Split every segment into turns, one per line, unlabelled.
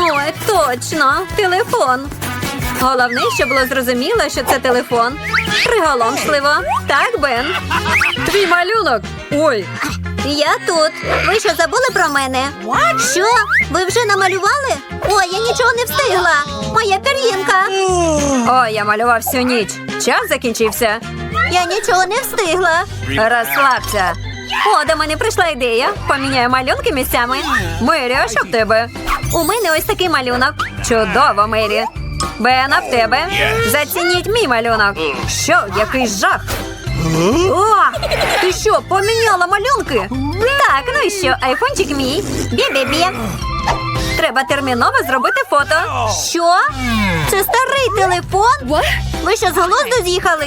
Ой, точно, телефон. Головне, щоб було зрозуміло, що це телефон. Приголомшливо. Так, Бен. Твій малюнок. Ой,
Я тут. Ви що забули про мене? Що? Ви вже намалювали? Ой, я нічого не встигла. Моя пір'їнка.
ой, я малював всю ніч. Час закінчився.
Я нічого не встигла.
Розслабся. О, до мене прийшла ідея. Поміняю малюнки місцями. Мері, а що в тебе? У мене ось такий малюнок. Чудово, Мері. Бена, в тебе. Зацініть мій малюнок. Що, який жах? О, ти що, поміняла малюнки? Так, ну і що, айфончик мій. Бі-бі-бі. Треба терміново зробити фото.
Що? Це старий телефон? Ви що з глузду з'їхали?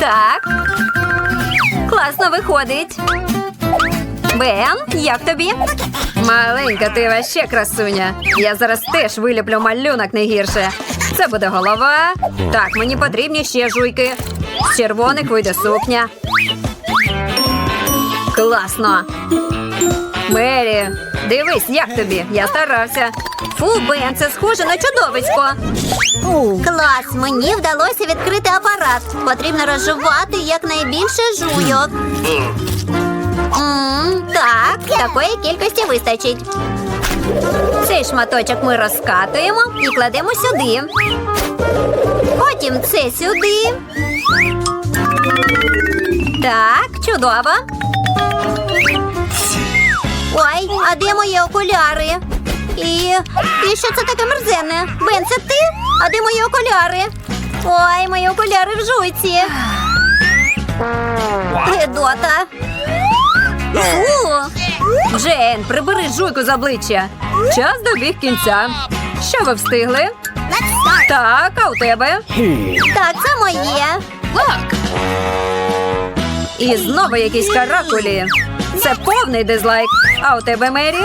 Так. Класно виходить. Бен, як тобі? Маленька, ти ваще красуня. Я зараз теж виліплю малюнок не гірше. Це буде голова. Так, мені потрібні ще жуйки. З червоних вийде сукня. Класно. Мері, дивись, як тобі. Я старався. Фу, Бен, це схоже на чудовисько.
Клас, мені вдалося відкрити апарат. Потрібно розжувати якнайбільше жуйок. М, так, такої кількості вистачить.
Цей шматочок ми розкатуємо і кладемо сюди.
Потім це сюди.
Так, чудово.
Ой, а де мої окуляри? І, і що це таке мерзенне? Бен, це ти? А де мої окуляри? Ой, мої окуляри в жуйці. Гедота. Фу.
Джейн, прибери жуйку з обличчя. Час добіг кінця. Що ви встигли? Так, а у тебе?
Так, це моє.
І знову якісь каракулі. Це повний дизлайк. А у тебе Мері?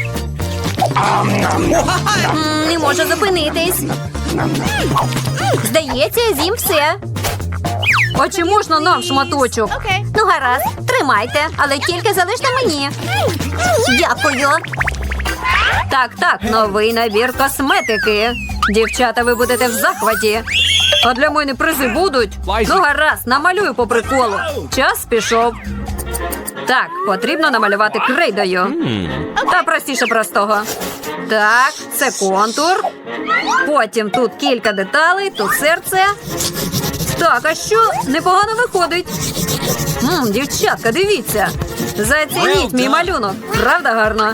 Не можу зупинитись. Здається, з'їм все.
А чи можна нам шматочок?
Ну, гаразд, тримайте, але тільки залиште мені. Дякую.
Так, так, новий набір косметики. Дівчата, ви будете в захваті. А для мене призи будуть. Ну, гаразд, намалюю по приколу. Час пішов. Так, потрібно намалювати крейдою. Та простіше простого. Так, це контур. Потім тут кілька деталей, тут серце. Так, а що? Непогано виходить. М, дівчатка, дивіться. Зацініть мій малюнок. Правда гарно?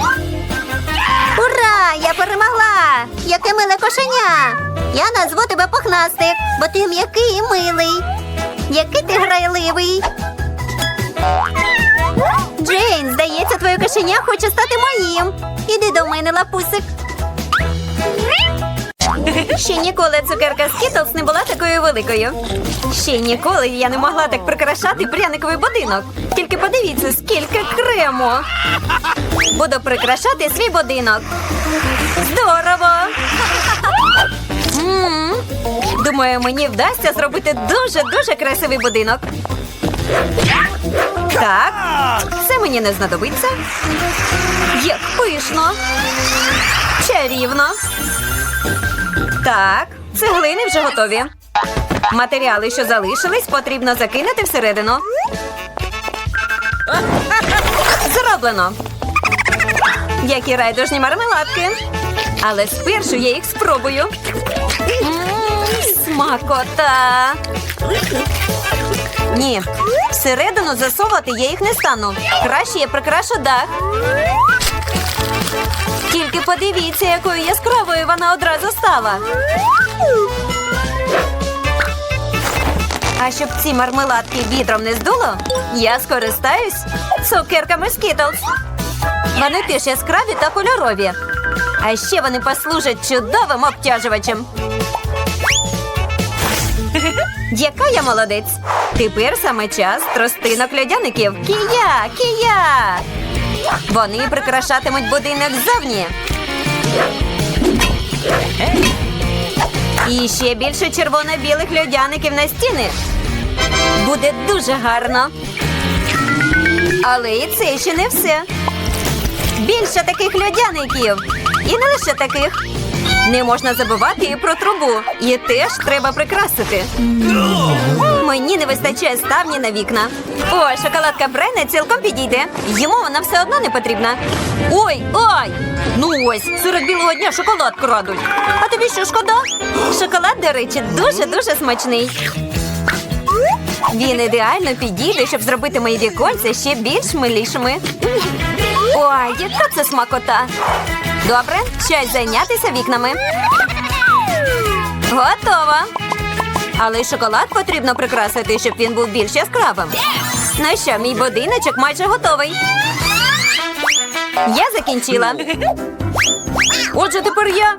Я перемогла! Яке миле кошеня! Я назву тебе пухнастик, бо ти м'який і милий. Який ти грайливий. Джейн, здається, твоє кошеня хоче стати моїм. Іди до мене, лапусик.
Ще ніколи цукерка Skittles не була такою великою. Ще ніколи я не могла так прикрашати пряниковий будинок. Тільки подивіться, скільки крему. Буду прикрашати свій будинок. Здорово! Думаю, мені вдасться зробити дуже-дуже красивий будинок. Так, це мені не знадобиться. Як пишно. Чарівно. Так, цеглини вже готові. Матеріали, що залишились, потрібно закинути всередину. Зроблено. Які райдужні мармеладки. Але спершу я їх спробую. Смакота.
Ні, всередину засовувати я їх не стану. Краще я прикрашу дах. Тільки подивіться, якою яскравою вона одразу стала. А щоб ці мармеладки вітром не здуло, я скористаюсь цукерками Skittles. Вони теж яскраві та кольорові. А ще вони послужать чудовим обтяжувачем. Яка я молодець! Тепер саме час тростинок льодяників. Кія! Кія! Вони прикрашатимуть будинок ззовні. І ще більше червоно-білих льодяників на стіни. Буде дуже гарно. Але і це ще не все. Більше таких льодяників. І не лише таких. Не можна забувати і про трубу. Її теж треба прикрасити. Мені не вистачає ставні на вікна. Ой, шоколадка Брайна цілком підійде. Йому вона все одно не потрібна. Ой, ой! Ну ось, серед білого дня шоколад крадуть. А тобі що шкода? Шоколад, до речі, дуже-дуже смачний. Він ідеально підійде, щоб зробити мої віконця ще більш милішими. Ой, яка це смакота! Добре, час зайнятися вікнами. Готово. Але й шоколад потрібно прикрасити, щоб він був більш яскравим. Ну що, мій будиночок майже готовий. Я закінчила. Отже, тепер я.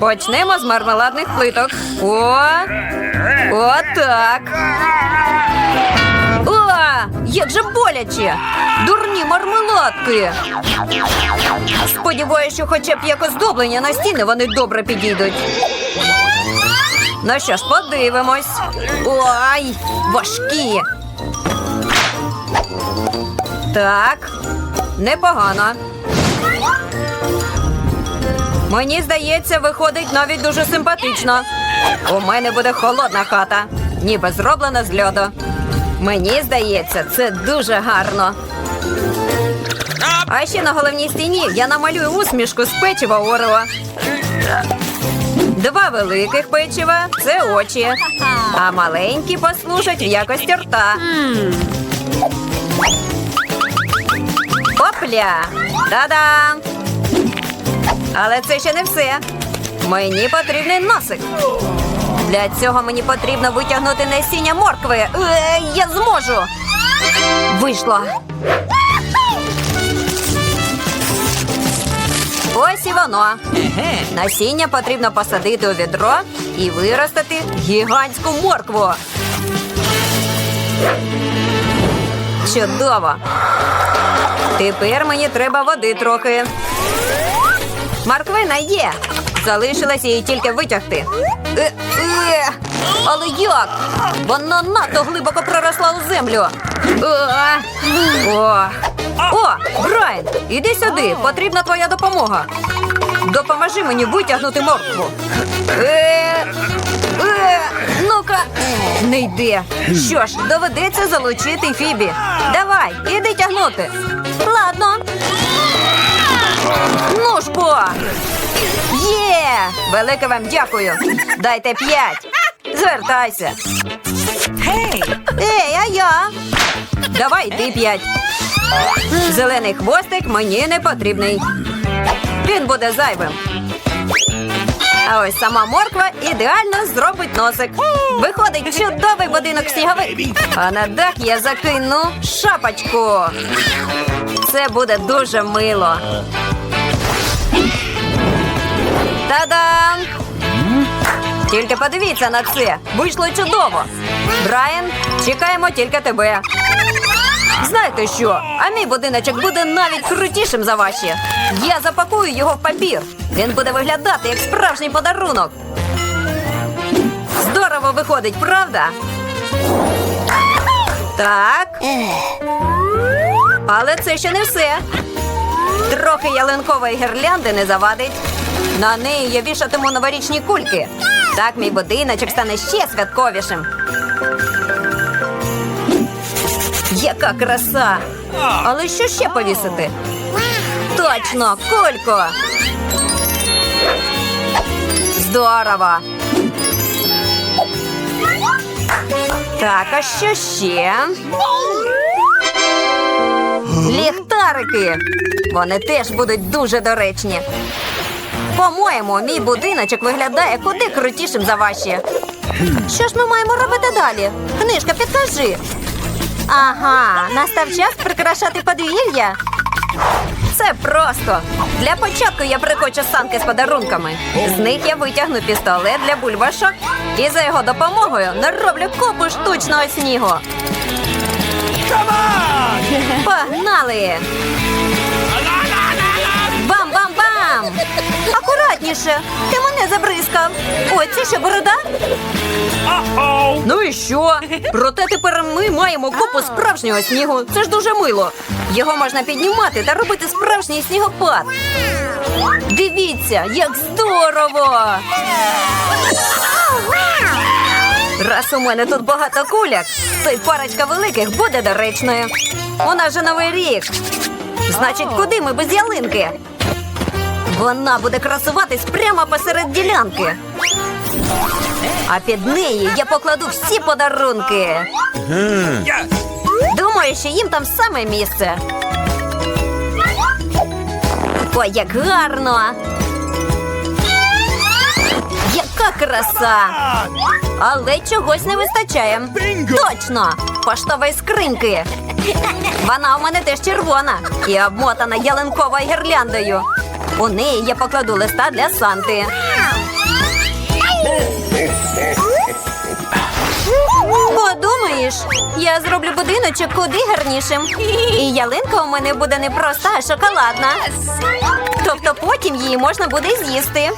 Почнемо з мармеладних плиток. О! Отак. О, як же боляче! Дурні мармеладки! Сподіваюся, що хоча б як оздоблення на стіни вони добре підійдуть. Ну що ж, подивимось. Ой, важкі. Так, непогано. Мені здається, виходить навіть дуже симпатично. У мене буде холодна хата, ніби зроблена з льоду. Мені здається, це дуже гарно. А ще на головній стіні я намалюю усмішку з печива Орео. Два великих печива це очі, а маленькі послужать в якості рта. Опля! Та-дам! Але це ще не все. Мені потрібний носик. Для цього мені потрібно витягнути насіння моркви. Е, я зможу. Вийшло. Воно. Насіння потрібно посадити у відро і виростити гігантську моркву. Чудово. Тепер мені треба води трохи. Морквина є. Залишилось її тільки витягти. Е, е, але як? Вона надто глибоко проросла у землю. Е, О, О, Брайан, іди сюди. Потрібна твоя допомога. Допоможи мені витягнути моркву. Е, е, ну-ка, не йде. Що ж, доведеться залучити Фібі. Давай, іди тягнути. Ладно. Ну ж бо! Є! Велике вам дякую! Дайте п'ять! Звертайся! Ей, а я? Давай ти п'ять. Зелений хвостик мені не потрібний. Він буде зайвим. А ось сама морква ідеально зробить носик. Виходить чудовий будинок сніговик. А на дах я закину шапочку. Це буде дуже мило. Та-дам! Тільки подивіться на це. Вийшло чудово. Брайан, чекаємо тільки тебе. Знаєте що? А мій будиночок буде навіть крутішим за ваші. Я запакую його в папір. Він буде виглядати як справжній подарунок. Здорово виходить, правда? Так. Але це ще не все. Трохи ялинкової гірлянди не завадить. На неї я вішатиму новорічні кульки. Так мій будиночок стане ще святковішим. Яка краса! Але що ще повісити? Точно, кульку! Здорово!
Так, а що ще? Ліхтарики. Вони теж будуть дуже доречні. По-моєму, мій будиночок виглядає куди крутішим за ваші. Що ж ми маємо робити далі? Книжка, підкажи. Ага, настав час прикрашати подвір'я. Це просто. Для початку я прикочу санки з подарунками. З них я витягну пістолет для бульбашок і за його допомогою нароблю купу штучного снігу. Погнали! Бам-бам-бам! Акуратніше! Ти мене забризкав! Ой, це що, борода? Ну і що? Проте тепер ми маємо купу справжнього снігу. Це ж дуже мило. Його можна піднімати та робити справжній снігопад. Дивіться, як здорово! Раз у мене тут багато куляк, то й парочка великих буде доречною. У нас же новий рік. Значить, куди ми без ялинки? Вона буде красуватись прямо посеред ділянки. А під неї я покладу всі подарунки. Думаю, що їм там саме місце. Ой, як гарно! Яка краса! Але чогось не вистачає. Точно! Поштової скриньки. Вона у мене теж червона і обмотана ялинковою гірляндою. У неї я покладу листа для Санти. Подумаєш, я зроблю будиночок куди гарнішим. І ялинка у мене буде не проста, а шоколадна. Тобто потім її можна буде з'їсти.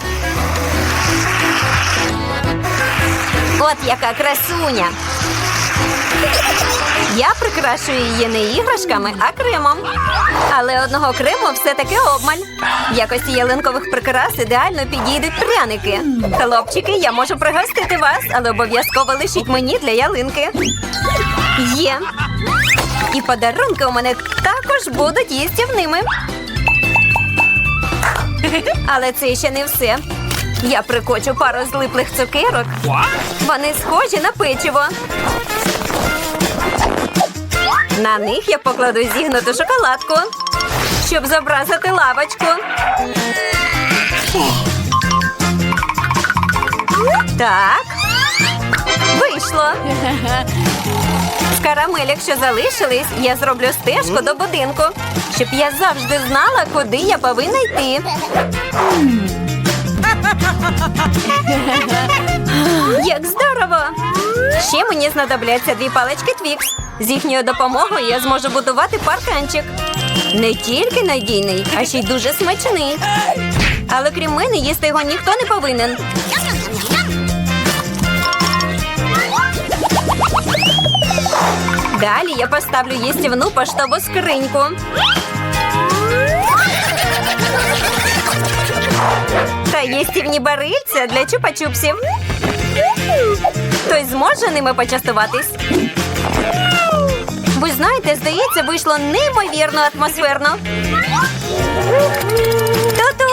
От яка красуня. Я прикрашую її не іграшками, а кремом. Але одного крему все-таки обмаль. В якості ялинкових прикрас ідеально підійдуть пряники. Хлопчики, я можу пригостити вас, але обов'язково лишіть мені для ялинки. Є. І подарунки у мене також будуть їстівними. Але це ще не все. Я прикочу пару злиплих цукерок. Вони схожі на печиво. На них я покладу зігнуту шоколадку, щоб зобразити лавочку. Так. Вийшло. З карамелек, що залишились, я зроблю стежку до будинку, щоб я завжди знала, куди я повинна йти. Як здорово! Ще мені знадобляться дві палички Твікс. З їхньою допомогою я зможу будувати парканчик. Не тільки надійний, а ще й дуже смачний. Але крім мене, їсти його ніхто не повинен. Далі я поставлю їстівну поштову скриньку. Та їстівні барильця для чупа-чупсів. Хтось зможе ними почастуватись. Ви знаєте, здається, вийшло неймовірно атмосферно. Ту-ту!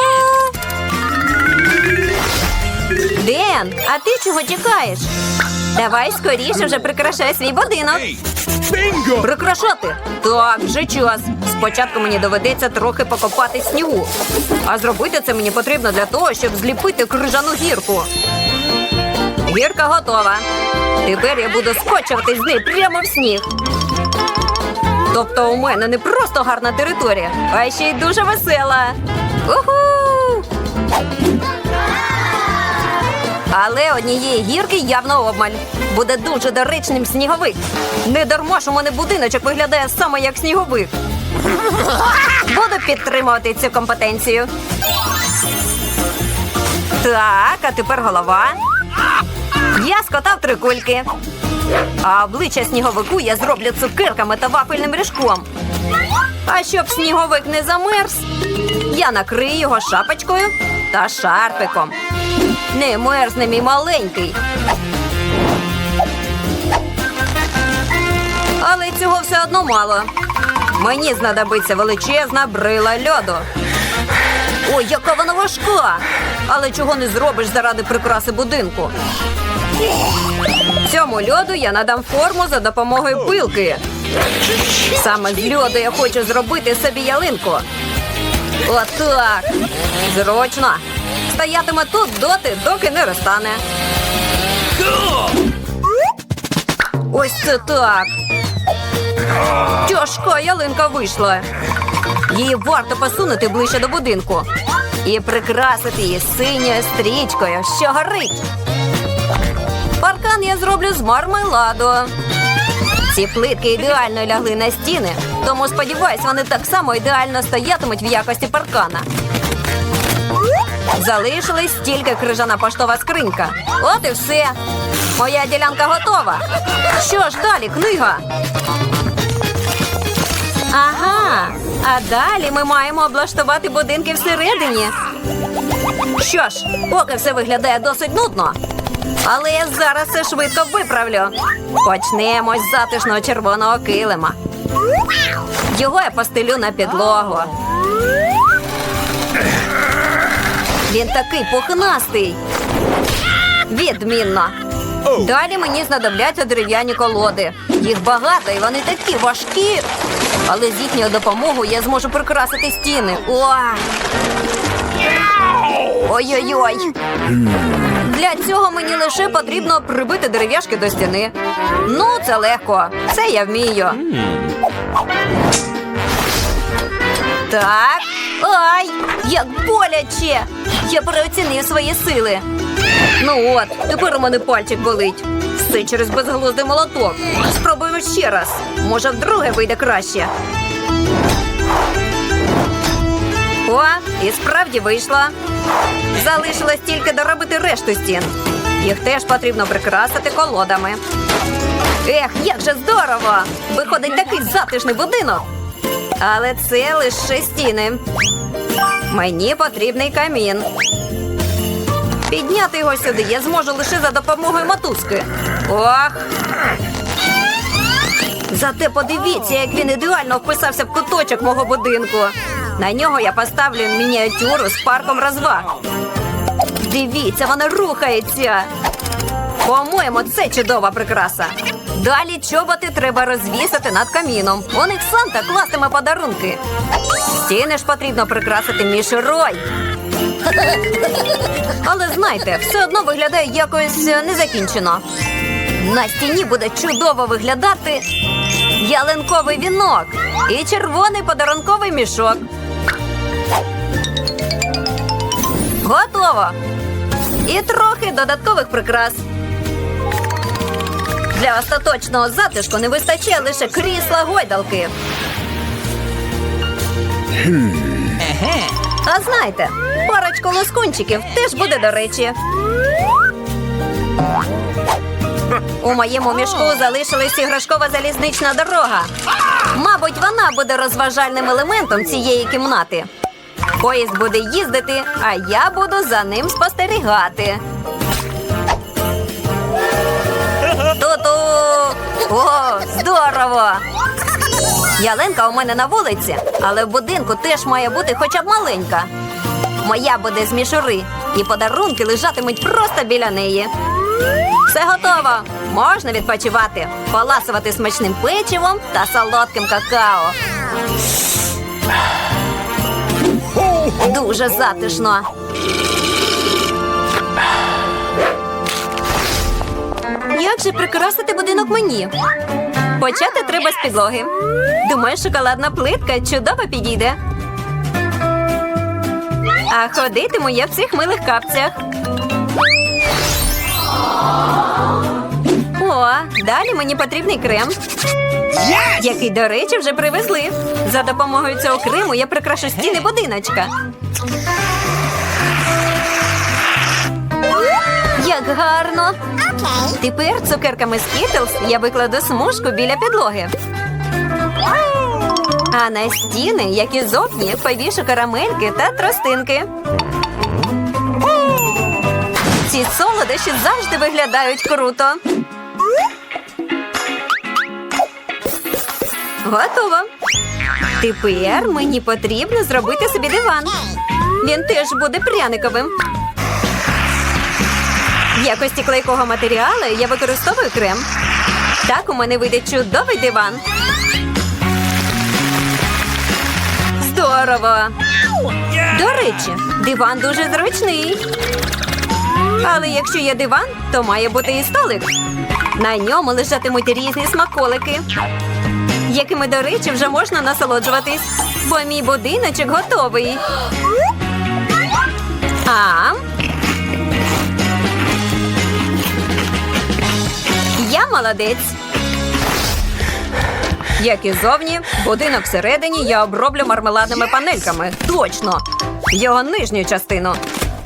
Ден, а ти чого чекаєш? Давай скоріше вже прикрашай свій будинок.
Bingo!
Прикрашати? Так, вже час. Спочатку мені доведеться трохи покопати снігу. А зробити це мені потрібно для того, щоб зліпити крижану гірку. Гірка готова. Тепер я буду скочувати з неї прямо в сніг. Тобто у мене не просто гарна територія, а ще й дуже весела. Уху! Але однієї гірки явно обмаль. Буде дуже доречним сніговик. Не дарма у мене будиночок виглядає саме як сніговик. Буду підтримувати цю компетенцію. Так, а тепер голова. Я скотав три кульки. А обличчя сніговику я зроблю цукерками та вафельним ріжком. А щоб сніговик не замерз, я накрию його шапочкою та шарпиком. Не мерзне мій маленький. Але цього все одно мало. Мені знадобиться величезна брила льоду. Ой, яка вона важка! Але чого не зробиш заради прикраси будинку? Цьому льоду я надам форму за допомогою пилки. Саме з льоду я хочу зробити собі ялинку. Отак. Зручно. Стоятиме тут доти, доки не розтане. Ось це так. Тяжка ялинка вийшла. Її варто посунути ближче до будинку і прикрасити її синьою стрічкою, що горить. Паркан я зроблю з мармеладу. Ці плитки ідеально лягли на стіни, тому сподіваюсь, вони так само ідеально стоятимуть в якості паркана. Залишилась тільки крижана поштова скринька. От і все. Моя ділянка готова. Що ж далі, книга? Ага. А далі ми маємо облаштувати будинки всередині. Що ж, поки все виглядає досить нудно. Але я зараз це швидко виправлю. Почнемо з затишного червоного килима. Його я постелю на підлогу. Він такий пухнастий. Відмінно. Далі мені знадобляться дерев'яні колоди. Їх багато і вони такі важкі. Але з їхньою допомогою я зможу прикрасити стіни. Ой-ой-ой. Для цього мені лише потрібно прибити дерев'яшки до стіни. Ну, це легко. Це я вмію. Так. Ай, як боляче! Я переоцінив свої сили. Ну от, тепер у мене пальчик болить. Все через безглуздий молоток. Спробуємо ще раз. Може, вдруге вийде краще. О, і справді вийшло. Залишилось тільки доробити решту стін. Їх теж потрібно прикрасити колодами. Ех, як же здорово! Виходить такий затишний будинок. Але це лише стіни. Мені потрібний камін. Підняти його сюди я зможу лише за допомогою мотузки. Ох! Зате подивіться, як він ідеально вписався в куточок мого будинку. На нього я поставлю мініатюру з парком розваг. Дивіться, вона рухається. По-моєму, це чудова прикраса. Далі чоботи треба розвісити над каміном. У них Санта кластиме подарунки. Стіни ж потрібно прикрасити мішерой. Але знайте, все одно виглядає якось незакінчено. На стіні буде чудово виглядати ялинковий вінок і червоний подарунковий мішок. Готово. І трохи додаткових прикрас. Для остаточного затишку не вистачає лише крісла гойдалки. А знаєте, парочку лоскунчиків теж буде до речі. У моєму мішку залишилась іграшкова залізнична дорога. Мабуть, вона буде розважальним елементом цієї кімнати. Поїзд буде їздити, а я буду за ним спостерігати. Ту-ту! О, здорово! Ялинка у мене на вулиці, але в будинку теж має бути хоча б маленька. Моя буде з мішури, і подарунки лежатимуть просто біля неї. Все готово. Можна відпочивати, поласувати смачним печивом та солодким какао. Дуже затишно. Як же прикрасити будинок мені? Почати треба з підлоги. Думаю, шоколадна плитка чудово підійде. А ходитиму я в цих милих капцях. О, далі мені потрібний крем. Який, до речі, вже привезли. За допомогою цього крему я прикрашу стіни будиночка. Як гарно! Тепер цукерками Skittles я викладу смужку біля підлоги. А на стіни, як і зовні, повішу карамельки та тростинки. Ці солодощі завжди виглядають круто. Готово. Тепер мені потрібно зробити собі диван. Він теж буде пряниковим. В якості клейкого матеріалу я використовую крем. Так у мене вийде чудовий диван. Здорово! До речі, диван дуже зручний. Але якщо є диван, то має бути і столик. На ньому лежатимуть різні смаколики, якими, до речі, вже можна насолоджуватись, бо мій будиночок готовий. А? Я молодець. Як і зовні, будинок всередині я оброблю мармеладними панельками. Точно! Його нижню частину.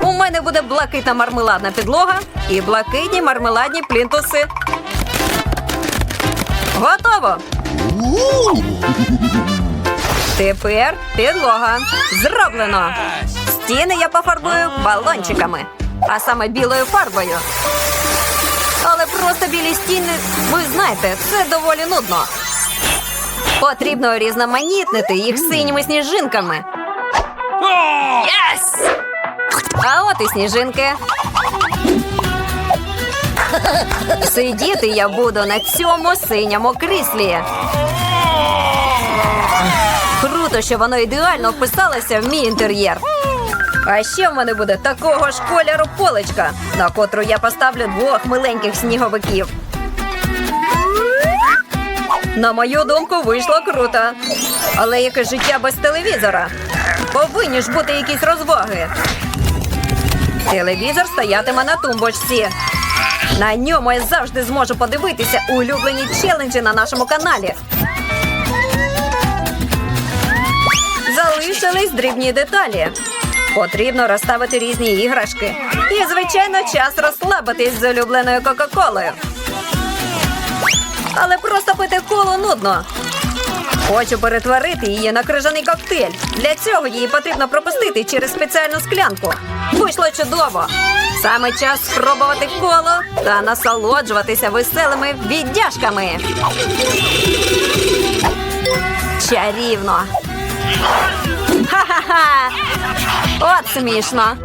У мене буде блакитна мармеладна підлога і блакитні мармеладні плінтуси. Готово! Тепер підлога. Зроблено. Стіни я пофарбую балончиками, а саме білою фарбою. Але просто білі стіни, ви знаєте, це доволі нудно. Потрібно різноманітнити їх синіми сніжинками. Yes! А от і сніжинки. Сидіти я буду на цьому синьому кріслі. Круто, що воно ідеально вписалося в мій інтер'єр. А ще в мене буде такого ж кольору поличка, на котру я поставлю двох миленьких сніговиків. На мою думку, вийшло круто. Але яке життя без телевізора? Повинні ж бути якісь розваги. Телевізор стоятиме на тумбочці. На ньому я завжди зможу подивитися улюблені челенджі на нашому каналі. Залишились дрібні деталі. Потрібно розставити різні іграшки. І, звичайно, час розслабитись з улюбленою Кока-Колою. Але просто пити колу нудно. Хочу перетворити її на крижаний коктейль. Для цього її потрібно пропустити через спеціальну склянку. Вийшло чудово. Саме час спробувати коло та насолоджуватися веселими віддяжками. Чарівно. Ха-ха-ха! От смішно.